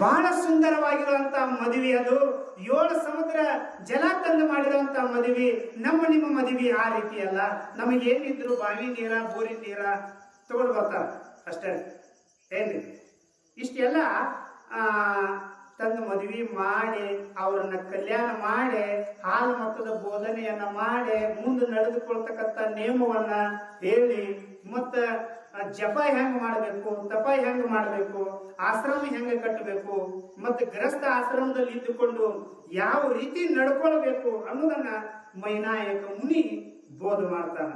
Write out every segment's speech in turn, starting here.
ಬಹಳ ಸುಂದರವಾಗಿರುವಂತ ಮದುವೆ ಅದು. ಏಳು ಸಮುದ್ರ ಜಲ ತಂದು ಮಾಡಿರುವಂತ ಮದುವೆ. ನಮ್ಮ ನಿಮ್ಮ ಮದುವೆ ಆ ರೀತಿ ಅಲ್ಲ. ನಮಗೆ ಏನಿದ್ರು ಬಾವಿ ನೀರ ಬೋರಿ ನೀರ ತಗೊಂಡು ಬರ್ತಾರ. ಅಷ್ಟೇ. ಏನ್ರಿ? ಇಷ್ಟೆಲ್ಲ ಆ, ತಂದು ಮದುವೆ ಮಾಡಿ ಅವ್ರನ್ನ ಕಲ್ಯಾಣ ಮಾಡಿ ಹಾಲು ಮತದ ಬೋಧನೆಯನ್ನ ಮಾಡಿ ಮುಂದೆ ನಡೆದುಕೊಳ್ತಕ್ಕಂಥ ನಿಯಮವನ್ನ ಹೇಳಿ ಮತ್ತ ಜಪ ಹೆಂಗ್ ಮಾಡಬೇಕು, ತಪ ಹೆಂಗ್ ಮಾಡಬೇಕು, ಆಶ್ರಮ ಹೆಂಗ ಕಟ್ಟಬೇಕು ಮತ್ತೆ ಗ್ರಸ್ತ ಆಶ್ರಮದಲ್ಲಿ ಇದ್ದುಕೊಂಡು ಯಾವ ರೀತಿ ನಡ್ಕೊಳ್ಬೇಕು ಅನ್ನೋದನ್ನ ಮೈನಾಯಕ ಮುನಿ ಬೋಧ ಮಾಡ್ತಾನ.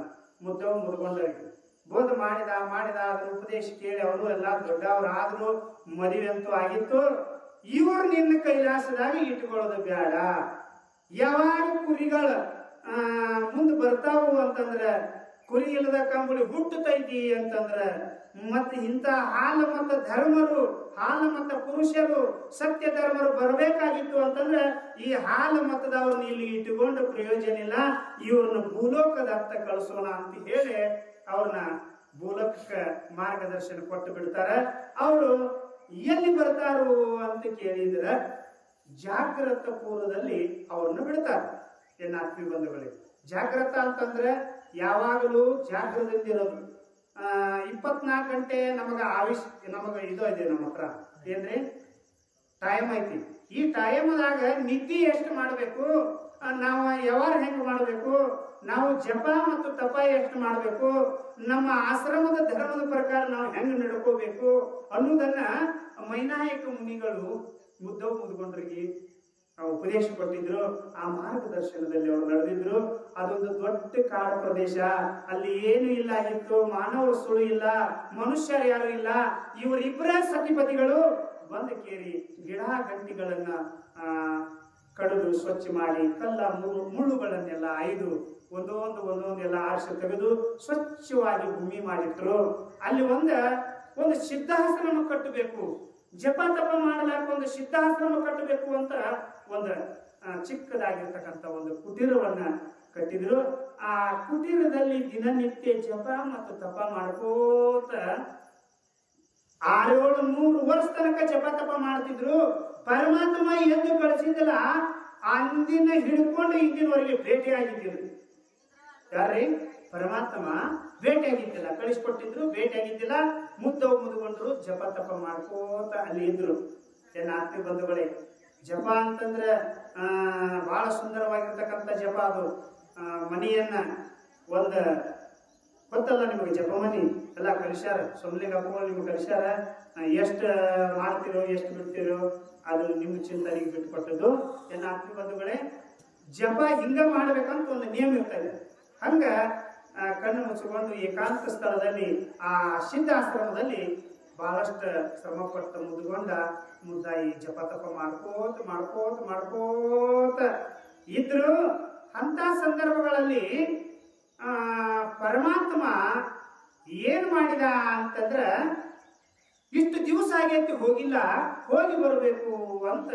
ಮುದ್ದವ ಮುದ್ಕೊಂಡವರಿಗೆ ಬೋಧ ಮಾಡಿದ ಮಾಡಿದ ಅದ್ರ ಉಪದೇಶ ಕೇಳಿ ಅವರು ಎಲ್ಲ ದೊಡ್ಡವರಾದ್ರು ಮದುವೆ ಅಂತೂ ಆಗಿತ್ತು. ಇವರು ನಿನ್ನ ಕೈಲಾಸದಾಗ ಇಟ್ಕೊಳ್ಳೋದು ಬೇಡ ಯಾವಾಗ ಕುರಿಗಳು ಮುಂದೆ ಬರ್ತಾವು ಅಂತಂದ್ರ ಕುರಿ ಇಲ್ಲದ ಕಂಬಳಿ ಹುಟ್ಟುತ್ತೈತಿ ಅಂತಂದ್ರ ಮತ್ತೆ ಇಂಥ ಹಾಲು ಮತ್ತು ಧರ್ಮರು, ಹಾಲು ಮತ್ತು ಪುರುಷರು, ಸತ್ಯ ಧರ್ಮರು ಬರಬೇಕಾಗಿತ್ತು ಅಂತಂದ್ರೆ ಈ ಹಾಲು ಮತದವ್ರನ್ನ ಇಲ್ಲಿ ಇಟ್ಟುಕೊಂಡು ಪ್ರಯೋಜನ ಇಲ್ಲ. ಇವ್ರನ್ನ ಅರ್ಥ ಕಳಿಸೋಣ ಅಂತ ಹೇಳಿ ಅವ್ರನ್ನ ಭೂಲೋಕಕ್ಕೆ ಮಾರ್ಗದರ್ಶನ ಕೊಟ್ಟು ಬಿಡ್ತಾರ. ಅವರು ಎಲ್ಲಿ ಬರ್ತಾರು ಅಂತ ಕೇಳಿದ್ರ ಜಾಗ್ರತ ಪೂರ್ವದಲ್ಲಿ ಅವ್ರನ್ನ ಬಿಡ್ತಾರೆ. ಆತ್ಮೀಯ ಬಂಧುಗಳಿಗೆ ಜಾಗ್ರತ ಅಂತಂದ್ರೆ ಯಾವಾಗಲೂ ಜಾಗೃತದಿಂದಿರೋದು. ಇಪ್ಪತ್ನಾಲ್ಕು ಗಂಟೆ ನಮಗೆ ಆವಿಷ್ ನಮಗೆ ಇದು ಇದೆ ನಮ್ಮ ಹತ್ರ. ಏನ್ರಿ? ಟೈಮ್ ಐತಿ. ಈ ಟೈಮ್ದಾಗ ನಿದ್ದೆ ಎಷ್ಟು ಮಾಡಬೇಕು? ನಾವು ವ್ಯವಹಾರ ಹೆಂಗೆ ಮಾಡಬೇಕು? ನಾವು ಜಪ ಮತ್ತು ತಪ ಎಷ್ಟು ಮಾಡಬೇಕು? ನಮ್ಮ ಆಶ್ರಮದ ಧರ್ಮದ ಪ್ರಕಾರ ನಾವು ಹೆಂಗೆ ನಡ್ಕೋಬೇಕು ಅನ್ನೋದನ್ನ ಮೈನಾಯಕ ಮುನಿಗಳು ಮುದ್ದವ ಮುದ್ಕೊಂಡ್ರಿಗೆ ಉಪದೇಶ ಕೊಟ್ಟಿದ್ರು, ಆ ಮಾರ್ಗದರ್ಶನದಲ್ಲಿ ಅವರು ನಡೆದಿದ್ರು. ಅದೊಂದು ದೊಡ್ಡ ಕಾಡು ಪ್ರದೇಶ ಅಲ್ಲಿ ಏನು ಇಲ್ಲ ಇತ್ತು, ಮಾನವ ಸುಳು ಇಲ್ಲ ಮನುಷ್ಯರು ಯಾರು ಇಲ್ಲ. ಇವರಿಬ್ಬರ ಸತಿಪತಿಗಳು ಬಂದು ಕೇರಿ ಗಿಡ ಗಂಟಿಗಳನ್ನ, ಆ, ಕಡಿದು ಸ್ವಚ್ಛ ಮಾಡಿ ಕಲ್ಲ ಮುಳ್ಳು ಮುಳ್ಳುಗಳನ್ನೆಲ್ಲ ಆಯ್ದು ಒಂದೊಂದು ಒಂದೊಂದೆಲ್ಲ ಆರಿಸ ತೆಗೆದು ಸ್ವಚ್ಛವಾಗಿ ಭೂಮಿ ಮಾಡಿಟ್ರು. ಅಲ್ಲಿ ಒಂದ, ಒಂದು ಸಿದ್ಧಾಶ್ರಮ ಕಟ್ಟಬೇಕು. ಜಪ ತಪ ಮಾಡಲಾಕ ಒಂದು ಸಿದ್ಧಾಶ್ರಮ ಕಟ್ಟಬೇಕು ಅಂತ ಒಂದು ಚಿಕ್ಕದಾಗಿರ್ತಕ್ಕಂಥ ಒಂದು ಕುಟೀರವನ್ನ ಕಟ್ಟಿದ್ರು. ಆ ಕುಟೀರದಲ್ಲಿ ದಿನನಿತ್ಯ ಜಪ ಮತ್ತು ತಪ ಮಾಡ್ಕೋತ ಆರೇಳು ನೂರು ವರ್ಷ ತನಕ ಜಪ ತಪ ಮಾಡ್ತಿದ್ರು. ಪರಮಾತ್ಮ ಎದ್ದು ಕಳಿಸಿದಲ್ಲ, ಅಂದಿನ ಹಿಡ್ಕೊಂಡು ಇಂದಿನವರೆಗೆ ಭೇಟಿ ಆಗಿದ್ದೀರಿ ಯಾರ್ರಿ? ಪರಮಾತ್ಮ. ಭೇಟಿ ಆಗಿದ್ದಿಲ್ಲ ಕಳಿಸ್ಕೊಟ್ಟಿದ್ರು ಭೇಟಿ ಆಗಿದ್ದಿಲ್ಲ ಮುದ್ದವು ಮುದ್ಕೊಂಡ್ರು ಜಪ ತಪ ಮಾಡ್ಕೋತ ಅಲ್ಲಿ ಇದ್ರು. ಜನ ಆತ್ಮೀಯ ಬಂಧುಗಳೇ, ಜಪ ಅಂತಂದ್ರೆ ಬಹಳ ಸುಂದರವಾಗಿರ್ತಕ್ಕಂಥ ಜಪ ಅದು. ಮನೆಯನ್ನ ಒಂದು ಗೊತ್ತಲ್ಲ ನಿಮಗೆ ಜಪ ಮನಿ? ಎಲ್ಲ ಕಲಿಸ್ಯಾರ ಸೊಮ್ಲಿಂಗ ಅಪ್ಪಗಳು ನಿಮ್ಗೆ ಕಲಿಸ್ಯಾರ ಎಷ್ಟು ಮಾಡ್ತಿರೋ, ಎಷ್ಟು ಬಿಡ್ತಿರೋ, ಅದು ನಿಮ್ಮ ಚಿಂತನೆಗೆ ಬಿಟ್ಟುಕೊಟ್ಟದ್ದು ಏನ ಆತ್ಮೀಯ ಬಂಧುಗಳೇ, ಜಪ ಹಿಂಗ ಮಾಡ್ಬೇಕಂತ ಒಂದು ನಿಯಮ ಇರ್ತದೆ ಹಂಗ ಕಣ್ಣು ಮುಚ್ಚಿಕೊಂಡು ಏಕಾಂತ ಸ್ಥಳದಲ್ಲಿ, ಆ ಸಿದ್ಧಾಶ್ರಮದಲ್ಲಿ ಬಹಳಷ್ಟು ಶ್ರಮಪಟ್ಟು ಮುದ್ದುಕೊಂಡ ಮುದ್ದಾಯಿ ಜಪ ತಪ ಮಾಡ್ಕೋತ ಮಾಡ್ಕೋತ ಮಾಡ್ಕೋತ ಇದ್ರು ಅಂತ ಸಂದರ್ಭಗಳಲ್ಲಿ ಪರಮಾತ್ಮ ಏನು ಮಾಡಿದ ಅಂತಂದ್ರ, ಇಷ್ಟು ದಿವಸ ಆಗೈತಿ ಹೋಗಿಲ್ಲ, ಹೋಗಿ ಬರಬೇಕು ಅಂತ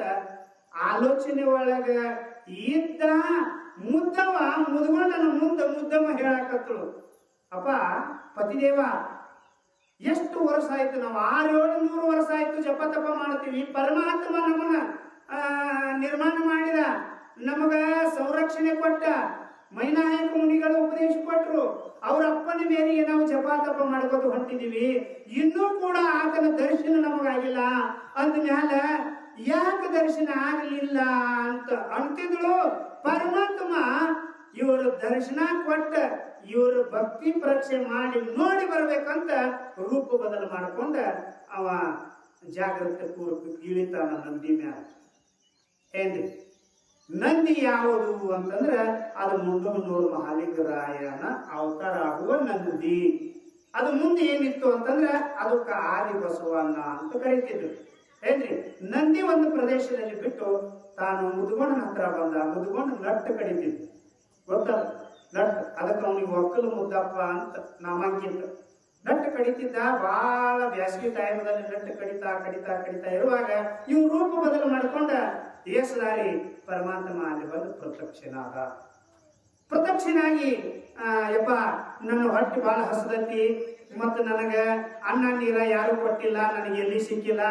ಆಲೋಚನೆ ಒಳಗ ಇದ್ದ ಮುದ್ದವ ಮುದ್ಗೊಂಡನ ಮುಂದೆ ಮುದ್ದಮ್ಮ ಹೇಳಾಕತ್ತಳು. ಅಪ್ಪ, ಪತಿದೇವ, ಎಷ್ಟು ವರ್ಷ ಆಯ್ತು ನಾವು? ಆರು ಏಳು ನೂರು ವರ್ಷ ಆಯ್ತು ಜಪ ತಪ ಮಾಡ್ತೀವಿ. ಪರಮಾತ್ಮ ನಮ್ಮನ್ನ ನಿರ್ಮಾಣ ಮಾಡಿದ. ನಮಗ ಸಂರಕ್ಷಣೆ ಕೊಟ್ಟ. ಮೈನಾಯಕ ಮುನಿಗಳು ಉಪದೇಶ ಕೊಟ್ಟರು ಅವ್ರ ಅಪ್ಪನ ಮೇರೆಗೆ ನಾವು ಜಪ ತಪ ಮಾಡ್ಕೋತ ಹೊಂಟಿದೀವಿ. ಇನ್ನೂ ಕೂಡ ಆತನ ದರ್ಶನ ನಮಗಾಗಿಲ್ಲ. ಅಂದ ಮ್ಯಾಲ ಯಾಕೆ ದರ್ಶನ ಆಗಲಿಲ್ಲ ಅಂತ ಅಂತಿದ್ಳು. ಪರಮಾತ್ಮ ಇವರು ದರ್ಶನ ಕೊಟ್ಟ, ಇವರು ಭಕ್ತಿ ಪರೀಕ್ಷೆ ಮಾಡಿ ನೋಡಿ ಬರ್ಬೇಕಂತ ರೂಪ ಬದಲು ಮಾಡಿಕೊಂಡ ಅವ ಜಾಗೃತ ಪೂರ್ವಕ ಇಳಿತಾನ ನಂದಿ ಮ್ಯಾಲ. ಏನ್ರಿ? ನಂದಿ ಯಾವುದು ಅಂತಂದ್ರ ಅದು ಮುಂದಮನೂರು ಮಹಾಲಿಂಗರಾಯನ ಅವತಾರ ಆಗುವ ನಂದಿ. ಅದು ಮುಂದೆ ಏನಿತ್ತು ಅಂತಂದ್ರೆ ಅದಕ್ಕೆ ಆದಿ ಬಸವಣ್ಣ ಅಂತ ಕರಿತಿದ್ರು. ಏನ್ರಿ? ನಂದಿ ಒಂದು ಪ್ರದೇಶದಲ್ಲಿ ಬಿಟ್ಟು ತಾನು ಮುದುಗೋಣನ ಹತ್ರ ಬಂದ. ಮುದುಗೋಣ ನಟ್ಟು ಕಡಿತಿದ್ದ. ಗೊತ್ತಲ್ಲ ನಟ್. ಅದಕ್ಕೆ ಅವನಿಗೆ ಒಕ್ಕಲು ಮುದ್ದಪ್ಪ ಅಂತ ನಾಮಾಂಕಿತ. ನಟ್ಟು ಕಡಿತಿದ್ದ. ಬಹಳ ಬ್ಯಾಸಗಿ ಟೈಮದಲ್ಲಿ ನಟ್ಟು ಕಡಿತಾ ಕಡಿತಾ ಕಡಿತಾ ಇರುವಾಗ ಇವ್ ರೂಪ ಬದಲು ಮಾಡ್ಕೊಂಡ ಏಸದಾರಿ ಪರಮಾತ್ಮ ಅಲ್ಲಿ ಬಂದು ಪ್ರತ್ಯಕ್ಷನಾದ. ಪ್ರತ್ಯಕ್ಷನಾಗಿ ಆ, ಯಪ್ಪ, ನನ್ನ ಹೊಟ್ಟೆ ಭಾಳ ಹಸದತಿ, ಮತ್ತು ನನಗೆ ಅನ್ನ ನೀರ ಯಾರು ಕೊಟ್ಟಿಲ್ಲ, ನನಗೆ ಎಲ್ಲಿ ಸಿಕ್ಕಿಲ್ಲ.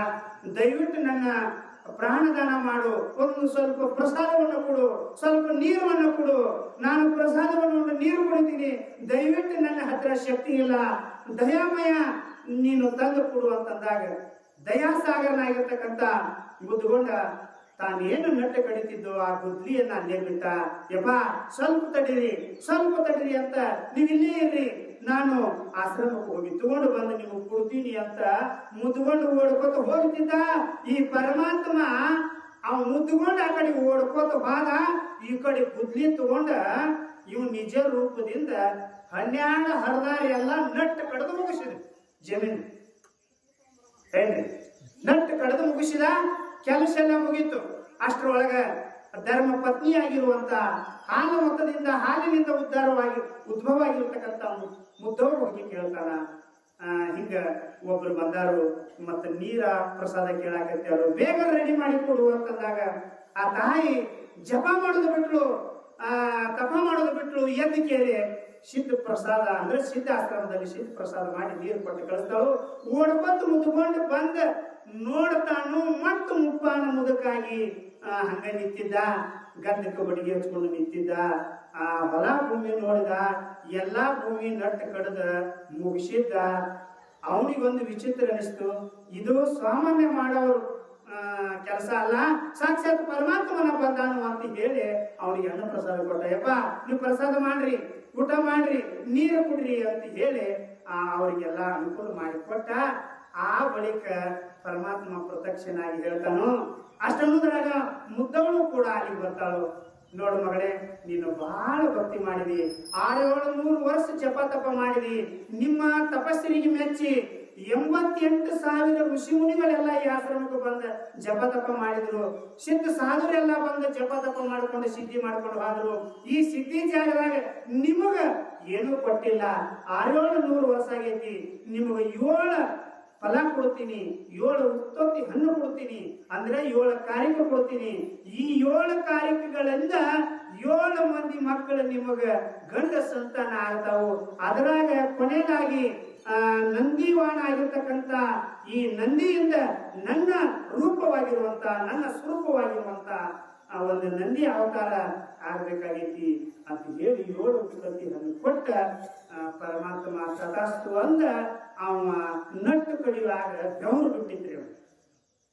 ದಯವಿಟ್ಟು ನನ್ನ ಪ್ರಾಣದಾನ ಮಾಡು. ಒಂದು ಸ್ವಲ್ಪ ಪ್ರಸಾದವನ್ನು ಕೊಡು, ಸ್ವಲ್ಪ ನೀರನ್ನು ಕೊಡು. ನಾನು ಪ್ರಸಾದವನ್ನು ನೀರು ಕುಡಿತೀನಿ. ದಯವಿಟ್ಟು ನನ್ನ ಹತ್ರ ಶಕ್ತಿ ಇಲ್ಲ. ದಯಾಮಯ, ನೀನು ತಂದು ಕೊಡು ಅಂತಂದಾಗ ದಯಾಸಾಗರನಾಗಿರ್ತಕ್ಕಂಥ ಬುದ್ಧಗೊಂಡ ತಾನೇನು ನಟ್ಟೆ ಕಡಿತಿದ್ದು ಆ ಗುದ್ಲಿಯನ್ನ ಅಲ್ಲೇ ಬಿಟ್ಟ ಯಪ್ಪ, ಸ್ವಲ್ಪ ತಡೀರಿ ಸ್ವಲ್ಪ ತಡೀರಿ ಅಂತ ನೀವು ಇಲ್ಲೇ ಇರ್ರಿ. ನಾನು ಆಶ್ರಮಕ್ಕೆ ಹೋಗಿ ತಗೊಂಡು ಬಂದು ನಿಮಗೆ ಕೊಡ್ತೀನಿ ಅಂತ ಮುದ್ಕೊಂಡು ಓಡ್ಕೋತ ಹೋಗ್ತಿದ್ದ. ಈ ಪರಮಾತ್ಮ ಅವ್ ಮುದ್ದುಕೊಂಡು ಆ ಕಡೆ ಓಡ್ಕೋತ ಹೋದ. ಈ ಕಡೆ ಗುದ್ಲಿ ತಗೊಂಡ ಇವ್ ನಿಜ ರೂಪದಿಂದ ಹನ್ನೆರಡು ಹರದಾರಿ ಎಲ್ಲ ನಟ್ಟು ಕಡಿದು ಮುಗಿಸಿದ. ಜಮೀನು. ಏನ್ರಿ? ನಟ್ಟು ಕಡದು ಮುಗಿಸಿದ? ಕೆಲಸ ಎಲ್ಲ ಮುಗೀತು. ಅಷ್ಟರೊಳಗ ಧರ್ಮ ಪತ್ನಿಯಾಗಿರುವಂತ ಹಾಲ ಮತದಿಂದ ಹಾಲಿನಿಂದ ಉದ್ಧಾರವಾಗಿ ಉದ್ಭವ ಆಗಿರ್ತಕ್ಕಂಥ ಮುದ್ದವ್ರು ಹೋಗಿ ಕೇಳ್ತಾನ. ಹಿಂಗ ಒಬ್ರು ಬಂದಾರು, ಮತ್ತ ನೀರ ಪ್ರಸಾದ ಕೇಳಾಕತ್ಯಾರು, ಬೇಗ ರೆಡಿ ಮಾಡಿ ಕೊಡು ಅಂತಂದಾಗ ಆ ತಾಯಿ ಜಪ ಮಾಡೋದು ಬಿಟ್ಲು. ಆ, ತಪ ಮಾಡೋದು ಬಿಟ್ಲು. ಎದ್ದು ಕೇಳಿ, ಸಿದ್ಧ ಪ್ರಸಾದ ಅಂದ್ರೆ ಸಿದ್ಧ ಆಶ್ರಮದಲ್ಲಿ ಸಿದ್ಧ ಪ್ರಸಾದ ಮಾಡಿ ನೀರು ಕೊಟ್ಟು ಕಳಿಸ್ತಾಳು. ಓಡ್ಬಂದು ಮುದ್ಕೊಂಡು ಬಂದ ನೋಡ್ತಾನು ಮತ್ತು ಮುಪ್ಪಾನ ಮುದಕ್ಕಾಗಿ ಆ, ಹಂಗ ನಿಂತಿದ್ದ ಗದ್ದಕ್ಕೆ ಬಡಿಗೆ ಹಚ್ಕೊಂಡು ನಿಂತಿದ್ದ ಆ ಹೊಲ ಭೂಮಿ ನೋಡಿದ ಎಲ್ಲಾ ಭೂಮಿ ನಟ್ಟು ಕಡ್ದ ಮುಗಿಸಿದ್ದ. ಅವನಿಗೊಂದು ವಿಚಿತ್ರ ಅನಿಸ್ತು ಇದು ಸಾಮಾನ್ಯ ಮಾಡೋರು ಕೆಲಸ ಅಲ್ಲ ಸಾಕ್ಷಾತ್ ಪರಮಾತ್ಮನ ಬಂದಾನು ಅಂತ ಹೇಳಿ ಅವನಿಗೆ ಅನ್ನ ಪ್ರಸಾದ ಕೊಟ್ಟ. ಯಪ್ಪ ನೀವು ಪ್ರಸಾದ ಮಾಡ್ರಿ ಊಟ ಮಾಡ್ರಿ ನೀರು ಕುಡ್ರಿ ಅಂತ ಹೇಳಿ ಆ ಅವರಿಗೆಲ್ಲ ಅನುಕೂಲ ಮಾಡಿಕೊಟ್ಟ ಆ ಬಳಿಕ ಪರಮಾತ್ಮ ಪ್ರತ್ಯಕ್ಷನಾಗಿ ಹೇಳ್ತಾನೋ, ಅಷ್ಟನ್ನೋದ್ರಾಗ ಮುದ್ದವಳು ಕೂಡ ಅಲ್ಲಿಗೆ ಬರ್ತಾಳು. ನೋಡು ಮಗಳೇ, ನೀನು ಬಹಳ ಭಕ್ತಿ ಮಾಡಿದಿ. ಆರೇಳು ನೂರು ವರ್ಷ ಜಪ ತಪ ಮಾಡಿದಿ. ನಿಮ್ಮ ತಪಸ್ಸಿನಿಗೆ ಮೆಚ್ಚಿ ಎಂಬತ್ತೆಂಟು ಸಾವಿರ ಋಷಿ ಮುನಿಗಳೆಲ್ಲ ಈ ಆಶ್ರಮಕ್ಕೆ ಬಂದ ಜಪ ತಪ ಮಾಡಿದ್ರು ಸಿದ್ಧ ಸಾಧುರೆಲ್ಲ ಬಂದ ಜಪ ತಪ ಮಾಡ್ಕೊಂಡು, ಸಿದ್ಧಿ ಮಾಡ್ಕೊಂಡು ಹೋದ್ರು. ಈ ಸಿದ್ಧಿ ಜಾಗದಾಗ ನಿಮಗ ಏನೂ ಕೊಟ್ಟಿಲ್ಲ. ಆರೇಳು ನೂರು ವರ್ಷ ಆಗೈತಿ. ನಿಮಗ ಏಳು ಫಲ ಕೊಡ್ತೀನಿ, ಏಳು ಉತ್ಪತ್ತಿ ಹಣ್ಣು ಕೊಡ್ತೀನಿ, ಅಂದ್ರೆ ಏಳು ಕಾರಿಕೆ ಕೊಡ್ತೀನಿ. ಈ ಏಳು ಕಾರಿಕೆಗಳಿಂದ ಏಳು ಮಂದಿ ಮಕ್ಕಳು ನಿಮಗ ಗಂಡ ಸಂತಾನ ಆಗ್ತಾವು. ಅದರಾಗ ಕೊನೆಯದಾಗಿ ನಂದಿವಾಣ ಆಗಿರ್ತಕ್ಕಂಥ ಈ ನಂದಿಯಿಂದ ನನ್ನ ರೂಪವಾಗಿರುವಂತ ನನ್ನ ಸ್ವರೂಪವಾಗಿರುವಂತ ಆ ಒಂದು ನಂದಿ ಅವತಾರ ಆಗ್ಬೇಕಾಗೈತಿ ಅಂತ ಹೇಳಿ ಏಳು ಉತ್ಪತ್ತಿ ಹಣ್ಣು ಕೊಟ್ಟ ಪರಮಾತ್ಮ ತಥಾಸ್ತು ಅಂದ ಅವ ನಟ್ಟು ಕಡಿಯುವಾಗ ಬೆವರು ಬಿಟ್ಟಿದ್ರಿ ಅವ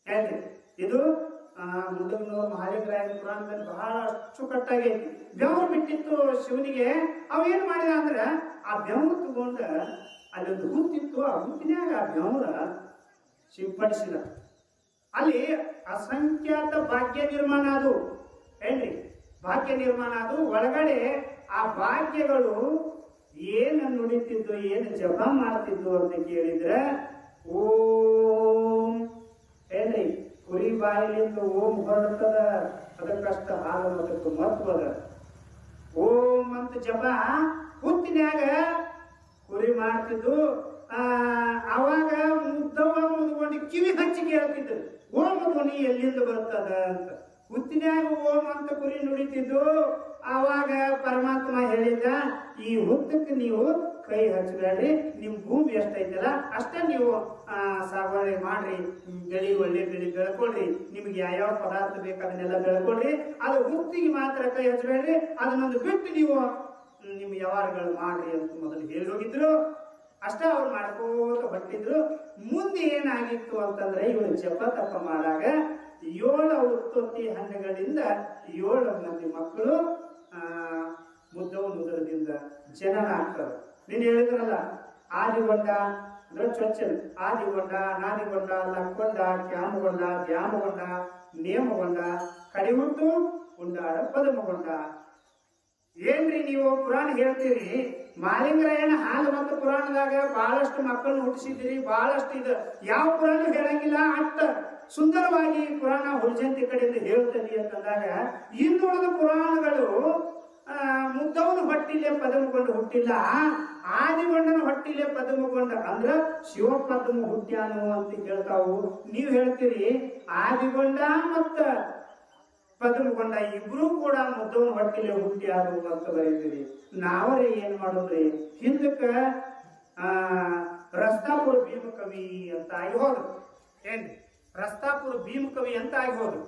ಹೇಳ್ರಿ ಇದು ಮುಂದಗ್ನೂರು ಮಹಾಲಿಂಗರಾಯನ ಪುರಾಣದಲ್ಲಿ ಬಹಳ ಅಚ್ಚುಕಟ್ಟಾಗೈತಿ ಬೆವರು ಬಿಟ್ಟಿತ್ತು ಶಿವನಿಗೆ ಅವೇನು ಮಾಡಿದ ಅಂದ್ರೆ, ಆ ಬೆವರು ತಗೊಂಡ ಅಲ್ಲೊಂದು ಹೂತಿತ್ತು, ಆ ಹೂತಿನಾಗ ಆ ಬೆವರ ಸಿಂಪಡಿಸಿದ. ಅಲ್ಲಿ ಅಸಂಖ್ಯಾತ ಭಾಗ್ಯ ನಿರ್ಮಾಣ ಅದು. ಹೇಳ್ರಿ ಭಾಗ್ಯ ನಿರ್ಮಾಣ ಅದು. ಒಳಗಡೆ ಆ ಭಾಗ್ಯಗಳು ಏನು ನುಡಿತಿದ್ದು ಏನು ಜಪ ಮಾಡ್ತಿದ್ದು ಅಂತ ಕೇಳಿದ್ರೆ, ಓಂ. ಏನ್ರಿ, ಕುರಿ ಬಾಯಿಲಿಂದ ಓಂ ಹೊರಡ್ತದ? ಅದಕ್ಕಷ್ಟ ಹಾಲು ಅದಕ್ಕೆ ಮಹತ್ವದ ಓಂ ಅಂತ ಜಪ ಹುತ್ತಿನಾಗ ಕುರಿ ಮಾಡ್ತಿದ್ದು ಅವಾಗ ಮುದ್ದವ ಮುದ್ಕೊಂಡು ಕಿವಿ ಹಚ್ಚಿ ಕೇಳ್ತಿದ್ದು ಓಂ ಧ್ವನಿ ಎಲ್ಲಿಂದ ಬರ್ತದ ಅಂತ. ಹುತ್ತಿನ್ಯಾಗ ಓಂ ಅಂತ ಕುರಿ ನುಡಿತಿದ್ದು, ಆವಾಗ ಪರಮಾತ್ಮ ಹೇಳಿದ ಈ ಹುತ್ತಕ್ಕೆ ನೀವು ಕೈ ಹಚ್ಚಬೇಡ್ರಿ ನಿಮ್ಮ ಭೂಮಿ ಎಷ್ಟೈತಲ್ಲ, ಅಷ್ಟೇ ನೀವು ಸಾಗುವಳಿ ಮಾಡ್ರಿ ಬೆಳಿ ಒಳ್ಳೆ ಬೆಳಿ ಬೆಳ್ಕೊಳ್ರಿ, ನಿಮ್ಗೆ ಯಾವ್ಯಾವ ಪದಾರ್ಥ ಬೇಕು ಅದನ್ನೆಲ್ಲ ಬೆಳ್ಕೊಳ್ರಿ, ಅದು ಹುತ್ತಿಗೆ ಮಾತ್ರ ಕೈ ಹಚ್ಚಬೇಡ್ರಿ, ಅದನ್ನೊಂದು ಬಿಟ್ಟು ನೀವು ನಿಮ್ಮ ವ್ಯವಹಾರಗಳು ಮಾಡ್ರಿ ಅಂತ ಮೊದಲು ಹೇಳಿ ಹೋಗಿದ್ರು. ಅಷ್ಟೇ ಅವ್ರು ಮಾಡ್ಕೋತ ಹೊಟ್ಟಿದ್ರು. ಮುಂದೆ ಏನಾಗಿತ್ತು ಅಂತಂದ್ರೆ, ಇವರು ಜಪ ತಪ್ಪ ಮಾಡಾಗ ಏಳು ಉತ್ಪತ್ತಿ ಹಣ್ಣುಗಳಿಂದ ಏಳು ಮಂದಿ ಮಕ್ಕಳು ಮುದ್ದವು ಜನನ ಆಗ್ತಾರೆ ನೀನು ಹೇಳಿದ್ರಲ್ಲ, ಆದಿಗೊಂಡ ಅಂದ್ರೆ ಚೊಚ್ಚಲ ಆದಿಗೊಂಡ, ನಾದಿಗೊಂಡ, ಲಕ್ಕೊಂಡ ಕ್ಯಾಮಗೊಂಡ ದ್ಯಾಮಗೊಂಡ, ನೇಮಗೊಂಡ ಕಡಿಮುಟ್ಟು ಉಂಡಾಡ ಪದಮಗೊಂಡ. ಏನ್ರಿ ನೀವು ಪುರಾಣ ಹೇಳ್ತೀರಿ? ಮಾಲಿಂಗರಾಯಣ ಹಾಲು ಮತ್ತು ಪುರಾಣದಾಗ ಬಹಳಷ್ಟು ಮಕ್ಕಳನ್ನ ಹುಟ್ಟಿಸಿದ್ದೀರಿ ಬಹಳಷ್ಟು ಇದು. ಯಾವ ಪುರಾಣ ಹೇಳಂಗಿಲ್ಲ? ಸುಂದರವಾಗಿ ಪುರಾಣ ಹುರ್ಜಂತಿ ಕಡೆಯಿಂದ ಹೇಳುತ್ತದೆ ಅಂತಂದಾಗ ಹಿಂದುಳಿದ ಪುರಾಣಗಳು ಮುದ್ದವನು ಹೊಟ್ಟಿಲೆ ಪದಮಗೊಂಡು ಹುಟ್ಟಿಲ್ಲ. ಆದಿಗೊಂಡನ ಹೊಟ್ಟಿಲೆ ಪದಮಗೊಂಡ, ಅಂದ್ರ ಶಿವ ಪದ್ಮ ಹುಟ್ಟ್ಯಾನು ಅಂತ ಹೇಳ್ತಾವು. ನೀವು ಹೇಳ್ತೀರಿ, ಆದಿಗೊಂಡ ಮತ್ತ ಪದ್ಮಗೊಂಡ ಇಬ್ರು ಕೂಡ ಮುದ್ದವನ ಹೊಟ್ಟಿಲೆ ಹುಟ್ಟಿಯಾರು ಅಂತ ಬರೀತೀರಿ. ನಾವರೇ ಏನ್ ಮಾಡೋದ್ರಿ? ಹಿಂದಕ್ಕ, ಆ, ರಸ್ತಾಪುರ ಭೀಮಕವಿ ಅಂತ ಆಗಿ ಹೋದ್ರು. ಏನ್ರಿ? ರಸ್ತಾಪುರ ಭೀಮಕವಿ ಅಂತ ಆಗ್ಬೋದು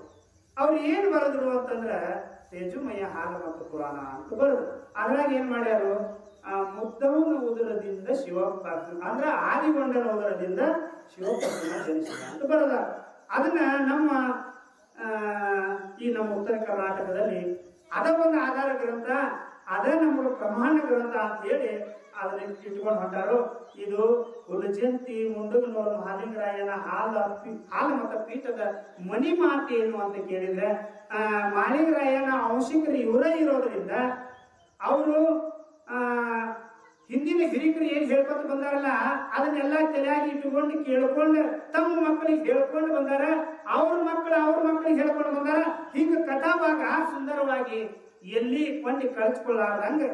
ಅವ್ರು ಏನ್ ಬರೆದ್ರು ಅಂತಂದ್ರೆ, ತೇಜುಮಯ ಹಾಲ ಮತ್ತು ಪುರಾಣ ಅಂತ ಬರೆದ್ರು. ಅದ್ರಾಗ ಏನು ಮಾಡ್ಯಾರು? ಆ ಮುದ್ದವನ ಉದರದಿಂದ ಶಿವಪತ್ನ ಅಂದ್ರೆ ಆದಿಗೊಂಡನ ಉದರದಿಂದ ಶಿವಪಾರ್ಥನ ಜನಿಸಿದ ಅಂತ ಬರೆದ ಅದನ್ನ ನಮ್ಮ ಈ ನಮ್ಮ ಉತ್ತರ ಕರ್ನಾಟಕದಲ್ಲಿ ಅದ ಒಂದು ಆಧಾರ ಗ್ರಂಥ ಅದ ನಮ್ಮ ಪ್ರಮಾಣ ಗ್ರಂಥ ಅಂತ ಹೇಳಿ ಅದನ್ನ ಇಟ್ಕೊಂಡು ಹೊಂಟಾರು. ಇದು ಉಲಜಂತಿ ಮುಂಡಗನೂರು ಮಹಾಲಿಂಗರಾಯನ ಹಾಲ ಹಾಲು ಮತ್ತು ಪೀಠದ ಮನಿ ಮಾತು ಏನು ಅಂತ ಕೇಳಿದ್ರೆ ಮಹಾಲಿಂಗರಾಯನ ಅಂಶಿಕರು ಇವರೇ ಇರೋದ್ರಿಂದ ಅವರು ಹಿಂದಿನ ಹಿರಿಕರು ಏನು ಹೇಳ್ಕೊತ ಬಂದಾರಲ್ಲ, ಅದನ್ನೆಲ್ಲ ತಲೆಯಾಗಿ ಇಟ್ಟುಕೊಂಡು ಕೇಳ್ಕೊಂಡು ತಮ್ಮ ಮಕ್ಕಳಿಗೆ ಹೇಳ್ಕೊಂಡು ಬಂದಾರ. ಅವ್ರ ಮಕ್ಕಳು ಅವ್ರ ಮಕ್ಕಳಿಗೆ ಹೇಳ್ಕೊಂಡು ಬಂದಾರ. ಹಿಂಗ ಕಥಾಭಾಗ ಸುಂದರವಾಗಿ ಎಲ್ಲಿ ಕೊಂಡಿ ಕಳಿಸ್ಕೊಳ್ಳಾರ್ದಂಗ